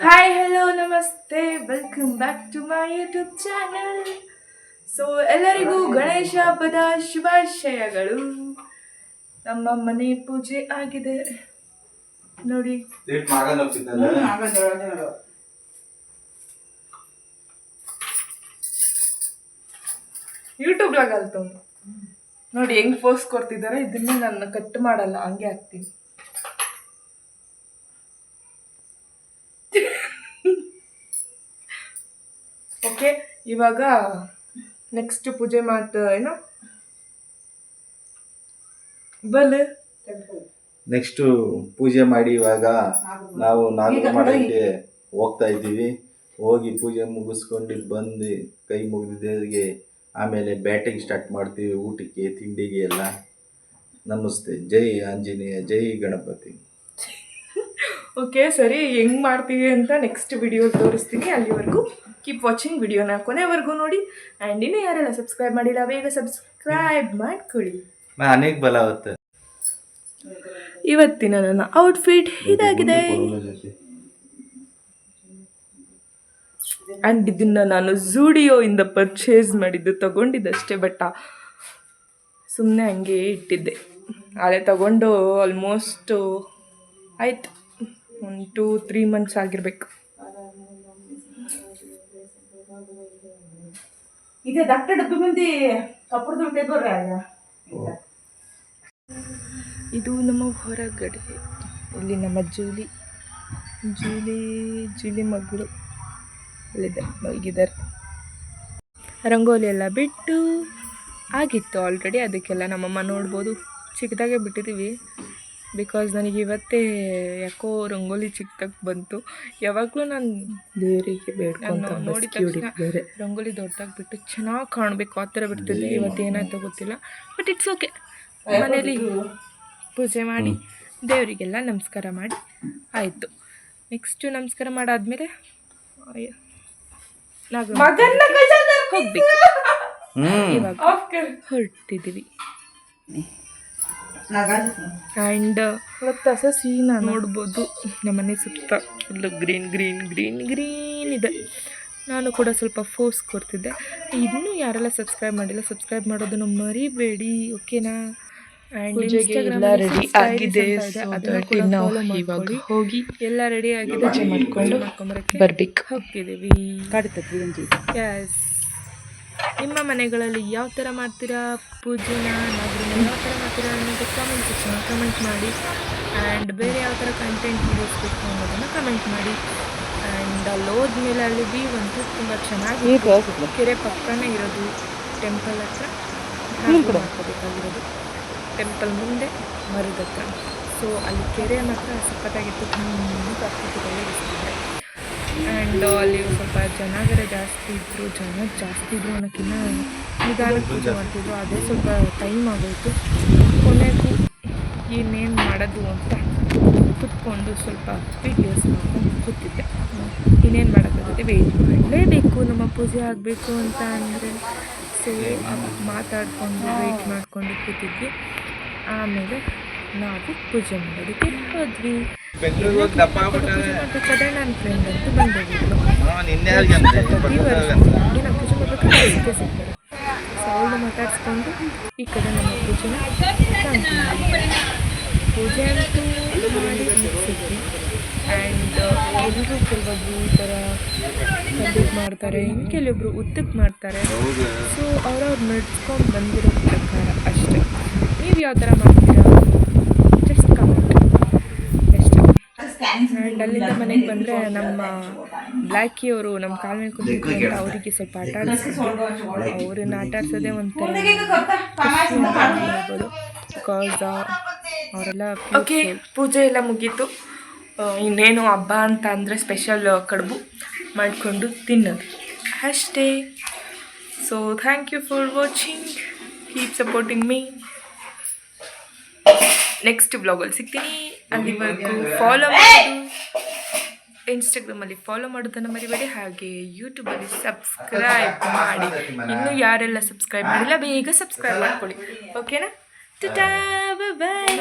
Hi hello ನಮಸ್ತೆ welcome back to my YouTube channel so ಎಲ್ಲರಿಗೂ ಗಣೇಶ ಹಬ್ಬದ ಶುಭಾಶಯಗಳು. ನಮ್ಮ ಮನೆ ಪೂಜೆ ಆಗಿದೆ. ನೋಡಿ. ಯೂಟ್ಯೂಬ್ ಅಲ್ತು. ನೋಡಿ ಹೆಂಗ್ ಪೋಸ್ಟ್ ಕೊಡ್ತಿದ್ದಾರೆ ಇದನ್ನ ನಾನು ಕಟ್ ಮಾಡಲ್ಲ ಹಂಗೆ ಹಾಕ್ತೀನಿ ಓಕೆ ಇವಾಗ ನೆಕ್ಸ್ಟ್ ಪೂಜೆ ಮಾತು ಏನು? ಬಲ್. ನೆಕ್ಸ್ಟ್ ಪೂಜೆ ಮಾಡಿ ಇವಾಗ ನಾವು ನಾಲ್ಕು ಮಾಡಕ್ಕೆ ಹೋಗ್ತಾ ಇದ್ದೀವಿ. ಹೋಗಿ ಪೂಜೆ ಮುಗಿಸ್ಕೊಂಡು ಇಲ್ಲಿ ಬಂದು ಕೈ ಮುಗಿದ ದೇವರಿಗೆ ಆಮೇಲೆ ಬ್ಯಾಟಿಂಗ್ ಸ್ಟಾರ್ಟ್ ಮಾಡ್ತೀವಿ ಊಟಕ್ಕೆ ತಿಂಡಿಗೆ ಎಲ್ಲ. ನಮಸ್ತೆ. ಜೈ ಆಂಜನೇಯ ಜೈ ಗಣಪತಿ. ಓಕೆ ಸರಿ. ಹೆಂಗ್ ಮಾಡ್ತೀವಿ ಅಂತ ನೆಕ್ಸ್ಟ್ ವಿಡಿಯೋ ತೋರಿಸ್ತೀನಿ ಅಲ್ಲಿವರೆಗೂ. ಕೀಪ್ ವಾಚಿಂಗ್ ವಿಡಿಯೋನ ಕೊನೆವರೆಗೂ ನೋಡಿ. ಆ್ಯಂಡ್ ಇನ್ನೂ ಯಾರೆಲ್ಲ ಸಬ್ಸ್ಕ್ರೈಬ್ ಮಾಡಿಲ್ಲ ಬೇಗ ಸಬ್ಸ್ಕ್ರೈಬ್ ಮಾಡ್ಕೊಳ್ಳಿ. ಅನೇಕ ಬಲ ಆಗುತ್ತೆ. ಇವತ್ತಿನ ನನ್ನ ಔಟ್ಫಿಟ್ ಇದಾಗಿದೆ. ಆ್ಯಂಡ್ ಇದನ್ನ ನಾನು ಜೂಡಿಯೋ ಇಂದ ಪರ್ಚೇಸ್ ಮಾಡಿದ್ದು ತಗೊಂಡಿದ್ದಷ್ಟೇ ಬಟ್ ಸುಮ್ಮನೆ ಹಂಗೆ ಇಟ್ಟಿದ್ದೆ. ಅದೇ ತಗೊಂಡು ಆಲ್ಮೋಸ್ಟ್ ಆಯ್ತು. ಒಂದು ಟೂ ತ್ರೀ ಮಂತ್ಸ್ ಆಗಿರ್ಬೇಕು. ಇದೆ ದಟ್ಟ ಡಬ್ಬಿ ಮಂದಿ ಕಪ್ಪಡದ ಟೇಬಲ್ ಇದು ನಮ್ಮ ಹೊರಗಡೆ. ಇಲ್ಲಿ ನಮ್ಮ ಜೂಲಿ. ಜೂಲಿ ಜೂಲಿ ಮಗಳು ಅಲ್ಲಿದೆ ಮಲಗಿದ್ದಾರೆ. ರಂಗೋಲಿ ಎಲ್ಲ ಬಿಟ್ಟು ಆಗಿತ್ತು ಆಲ್ರೆಡಿ ಅದಕ್ಕೆಲ್ಲ ನಮ್ಮಮ್ಮ ನೋಡ್ಬೋದು. ಚಿಕ್ಕದಾಗೆ ಬಿಟ್ಟಿದ್ದೀವಿ. ಬಿಕಾಸ್ ನನಗೆ ಇವತ್ತೇ ಯಾಕೋ ರಂಗೋಲಿ ಚಿಕ್ಕದಾಗಿ ಬಂತು. ಯಾವಾಗಲೂ ನಾನು ದೇವರಿಗೆ ನೋಡಿ ನೋಡಿದ ತಕ್ಷಣ ರಂಗೋಲಿ ದೊಡ್ಡದಾಗಿ ಬಿಟ್ಟು ಚೆನ್ನಾಗಿ ಕಾಣಬೇಕು ಆ ಥರ ಬಿಡ್ತಿದ್ದೆ. ಇವತ್ತು ಏನಾಯ್ತೋ ಗೊತ್ತಿಲ್ಲ. ಬಟ್ ಇಟ್ಸ್ ಓಕೆ ಮನೇಲಿ ಪೂಜೆ ಮಾಡಿ ದೇವರಿಗೆಲ್ಲ ನಮಸ್ಕಾರ ಮಾಡಿ ಆಯಿತು. ನೆಕ್ಸ್ಟು ನಮಸ್ಕಾರ ಮಾಡಾದ್ಮೇಲೆ ಹೋಗ್ಬೇಕು. ಇವಾಗ ಹೊರಟಿದ್ದೀವಿ. ಆ್ಯಂಡ್ ಇವತ್ತು ಸೀನ ನೋಡ್ಬೋದು. ನಮ್ಮನೆ ಸುತ್ತ full green green green green ಇದೆ. ನಾನು ಕೂಡ ಸ್ವಲ್ಪ ಫೋರ್ಸ್ ಕೊಡ್ತಿದ್ದೆ. ಇನ್ನೂ ಯಾರೆಲ್ಲ ಸಬ್ಸ್ಕ್ರೈಬ್ ಮಾಡಿಲ್ಲ ಸಬ್ಸ್ಕ್ರೈಬ್ ಮಾಡೋದನ್ನು ಮರಿಬೇಡಿ ಓಕೆನಾ ಆ್ಯಂಡ್ ಎಲ್ಲ ready ಆಗಿದೆ. ಇವಾಗ ಹೋಗಿ ಎಲ್ಲ ರೆಡಿ ಆಗಿದೆ. ಮಾಡ್ಕೊಂಡು ಬರ್ಬೇಕು. ಹೋಗ್ತಿದ್ದೀವಿ. ಎಸ್ ನಿಮ್ಮ ಮನೆಗಳಲ್ಲಿ ಯಾವ ಥರ ಮಾಡ್ತೀರಾ ಪೂಜೆನ ನಾಗರನ್ನ ಯಾವ ಥರ ಮಾಡ್ತೀರಾ ಅನ್ನೋದು ಕಮೆಂಟ್ ಸೆಕ್ಷನ್ ಕಮೆಂಟ್ ಮಾಡಿ ಆ್ಯಂಡ್ ಬೇರೆ ಯಾವ ಥರ ಕಂಟೆಂಟ್ ಮುಗಿಸ್ಬೇಕು ಬೇಕು ಅನ್ನೋದನ್ನು ಕಮೆಂಟ್ ಮಾಡಿ ಆ್ಯಂಡ್ ಅಲ್ಲಿ ಹೋದ್ಮೇಲೆ ಅಲ್ಲಿ ವ್ಯೂ ಅಂತೂ ತುಂಬ ಚೆನ್ನಾಗಿ ಕೆರೆ ಪಕ್ಕನೇ ಇರೋದು ಟೆಂಪಲ್ ಹತ್ರ ಮಾಡ್ಕೋಬೇಕಾಗಿರೋದು ಟೆಂಪಲ್ ಮುಂದೆ ಮರದ ಹತ್ರ ಸೊ ಅಲ್ಲಿ ಕೆರೆ ಮಾತ್ರ ಸಖತ್ತಾಗಿತ್ತು ತುಂಬ ಪ್ರಕೃತಿಗಳೇ ಇರ್ತಿದೆ ಆ್ಯಂಡ್ ಅಲ್ಲಿ ಸ್ವಲ್ಪ ಜನಗರ ಜಾಸ್ತಿ ಇದ್ದರು ಜನ ಜಾಸ್ತಿ ಇದ್ದರು ಅನ್ನೋಕ್ಕಿಂತ ನಿಧಾನಕ್ಕೆ ಪೂಜೆ ಮಾಡ್ತಿದ್ರು. ಅದೇ ಸ್ವಲ್ಪ ಟೈಮ್ ಆಗೋಯ್ತು. ಕೊನೆಗೂ ಏನೇನು ಮಾಡೋದು ಅಂತ ಕುತ್ಕೊಂಡು ಸ್ವಲ್ಪ ವೀಡಿಯೋಸ್ ಮಾಡ್ಕೊಂಡು ಕೂತಿದ್ದೆ. ಇನ್ನೇನು ಮಾಡೋಕ್ಕಾಗುತ್ತೆ? ವೆಯ್ಟ್ ಮಾಡಲೇಬೇಕು ನಮ್ಮ ಪೂಜೆ ಆಗಬೇಕು ಅಂತ ಅಂದರೆ ಸೊ ಮಾತಾಡಿಕೊಂಡು ವೆಯ್ಟ್ ಮಾಡಿಕೊಂಡು ಕೂತಿದ್ವಿ. ಆಮೇಲೆ ನಾವು ಪೂಜೆ ಮಾಡೋದಕ್ಕೆ ಹೋದ್ವಿ. ಪೂಜೆ ಮಾಡ್ಬೇಕಾದ್ರೆ ನನ್ನ ಫ್ರೆಂಡ್ ಅಂತೂ ನಾನು ಪೂಜೆ ಮಾಡ್ಬೇಕಾದ್ರೆ ಸೊ ಅವಳು ಮಾತಾಡಿಸ್ಕೊಂಡು ಈ ಕಡೆ ನಮ್ಮ ಪೂಜೆನ ಪೂಜೆ ಅಂತೂ ಮಾಡಿ ಆ್ಯಂಡ್ ಎಲ್ಲರೂ ಕೆಲವೊಬ್ರು ಈ ಥರ ಮಾಡ್ತಾರೆ ಇನ್ನು ಕೆಲವೊಬ್ರು ಉತ್ತಕ್ಕೆ ಮಾಡ್ತಾರೆ. ಸೊ ಅವ್ರವ್ರು ನಡ್ಸ್ಕೊಂಡು ಬಂದಿರೋ ಪ್ರಕಾರ ಅಷ್ಟೇ. ನೀವು ಯಾವ ಥರ ಮಾಡ್ತೀರಾ ಜಸ್ಟ್ ಕಮೆಂಟ್ ಅಷ್ಟೇ ಆ್ಯಂಡ್ ಅಲ್ಲಿಂದ ಮನೆಗೆ ಬಂದರೆ ನಮ್ಮ ಬ್ಲ್ಯಾಕಿಯವರು ನಮ್ಮ ಕಾಲ ಮೇಲೆ ಕುಂತಿದ್ರು ಅವರಿಗೆ ಸ್ವಲ್ಪ ಆಟ ಅವ್ರನ್ನ ಆಟ ಆಡ್ಸೋದೇ ಒಂಥರ ಹೇಳ್ಬೋದು ಬಿಕಾಸ್ ಅವರೆಲ್ಲ ಓಕೆ ಪೂಜೆ ಎಲ್ಲ ಮುಗೀತು. ಇನ್ನೇನು ಹಬ್ಬ ಅಂತ ಅಂದರೆ ಸ್ಪೆಷಲ್ ಕಡುಬು ಮಾಡಿಕೊಂಡು ತಿನ್ನೋದು. ಅಷ್ಟೇ. So thank you for watching keep supporting me next ಬ್ಲಾಗಲ್ಲಿ ಸಿಗ್ತೀನಿ. ಅಲ್ಲಿವರೆಗೂ ಫಾಲೋ ಮಾಡೋದು. ಇನ್ಸ್ಟಾಗ್ರಾಮಲ್ಲಿ ಫಾಲೋ ಮಾಡೋದನ್ನು ಮರಿಬೇಡಿ. ಹಾಗೆ ಯೂಟ್ಯೂಬಲ್ಲಿ ಸಬ್ಸ್ಕ್ರೈಬ್ ಮಾಡಿ. ಇನ್ನು ಯಾರೆಲ್ಲ ಸಬ್ಸ್ಕ್ರೈಬ್ ಮಾಡಿಲ್ಲ, ಬೇಗ ಸಬ್ಸ್ಕ್ರೈಬ್ ಮಾಡ್ಕೊಳ್ಳಿ. ಓಕೆನಾ ಬಾಯ್